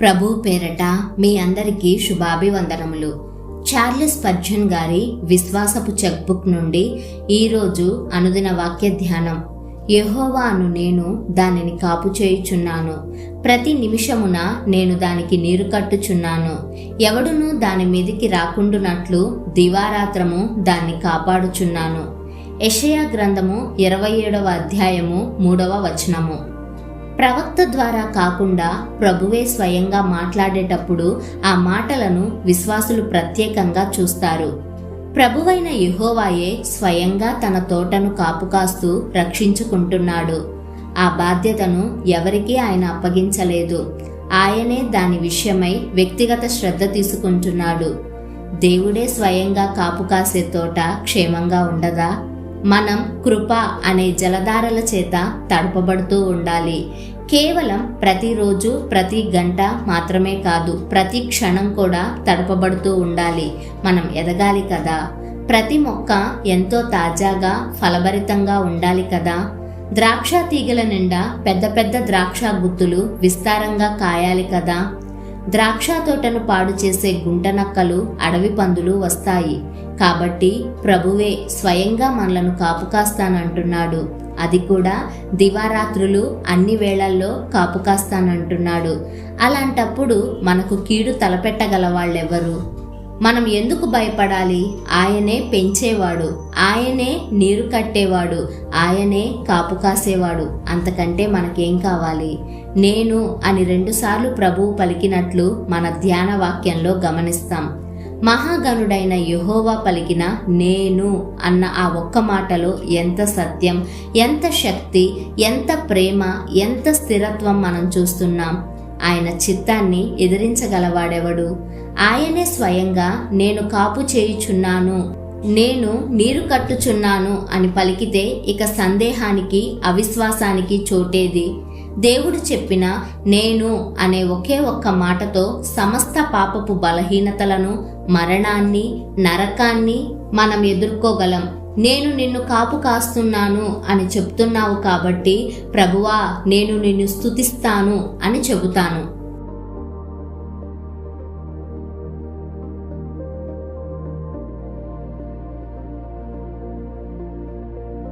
ప్రభు పేరట మీ అందరికీ శుభాభివందనములు. చార్లెస్ పర్జన్ గారి విశ్వాసపు చెక్బుక్ నుండి ఈరోజు అనుదిన వాక్య ధ్యానం. యహోవాను నేను దానిని కాపు చేయుచున్నాను. ప్రతి నిమిషమున నేను దానికి నీరు కట్టుచున్నాను. ఎవడునూ దాని మీదికి రాకుండునట్లు దివారాత్రము దాన్ని కాపాడుచున్నాను. యషయా గ్రంథము ఇరవై ఏడవ అధ్యాయము మూడవ వచనము. ప్రవక్త ద్వారా కాకుండా ప్రభువే స్వయంగా మాట్లాడేటప్పుడు ఆ మాటలను విశ్వాసులు ప్రత్యేకంగా చూస్తారు. ప్రభువైన యహోవాయే స్వయంగా తన తోటను కాపుకాస్తూ రక్షించుకుంటున్నాడు. ఆ బాధ్యతను ఎవరికీ ఆయన అప్పగించలేదు. ఆయనే దాని విషయమై వ్యక్తిగత శ్రద్ధ తీసుకుంటున్నాడు. దేవుడే స్వయంగా కాపు కాసే తోట క్షేమంగా ఉండదా? మనం కృప అనే జలధారల చేత తడపబడుతూ ఉండాలి. కేవలం ప్రతిరోజు ప్రతి గంట మాత్రమే కాదు ప్రతి క్షణం కూడా తడపబడుతూ ఉండాలి. మనం ఎదగాలి కదా? ప్రతి మొక్క ఎంతో తాజాగా ఫలభరితంగా ఉండాలి కదా? ద్రాక్ష తీగల నిండా పెద్ద పెద్ద ద్రాక్ష గుత్తులు విస్తారంగా కాయాలి కదా? ద్రాక్ష తోటను పాడు చేసే గుంటనక్కలు అడవి పందులు వస్తాయి. కాబట్టి ప్రభువే స్వయంగా మనలను కాపు కాస్తానంటున్నాడు. అది కూడా దివారాత్రులు అన్ని వేళల్లో కాపు కాస్తానంటున్నాడు. అలాంటప్పుడు మనకు కీడు తలపెట్టగల వాళ్ళెవరు మనం ఎందుకు భయపడాలి? ఆయనే పెంచేవాడు. ఆయనే నీరు కట్టేవాడు. ఆయనే కాపు కాసేవాడు. అంతకంటే మనకేం కావాలి? నేను అని రెండుసార్లు ప్రభువు పలికినట్లు మన ధ్యాన వాక్యంలో గమనిస్తాం. మహాగణుడైన యహోవా పలికిన నేను అన్న ఆ ఒక్క మాటలో ఎంత సత్యం ఎంత శక్తి ఎంత ప్రేమ ఎంత స్థిరత్వం మనం చూస్తున్నాం. ఆయన చిత్తాన్ని ఎదిరించగలవాడెవడు? ఆయనే స్వయంగా నేను కాపు చేయుచున్నాను నేను నీరు కట్టుచున్నాను అని పలికితే ఇక సందేహానికి అవిశ్వాసానికి చోటేది? దేవుడు చెప్పిన నేను అనే ఒకే ఒక్క మాటతో సమస్త పాపపు బలహీనతలను మరణాన్ని నరకాన్ని మనం ఎదుర్కోగలం. నేను నిన్ను కాపు కాస్తున్నాను అని చెప్తున్నావు కాబట్టి ప్రభువా నేను నిన్ను స్తుతిస్తాను అని చెబుతాను.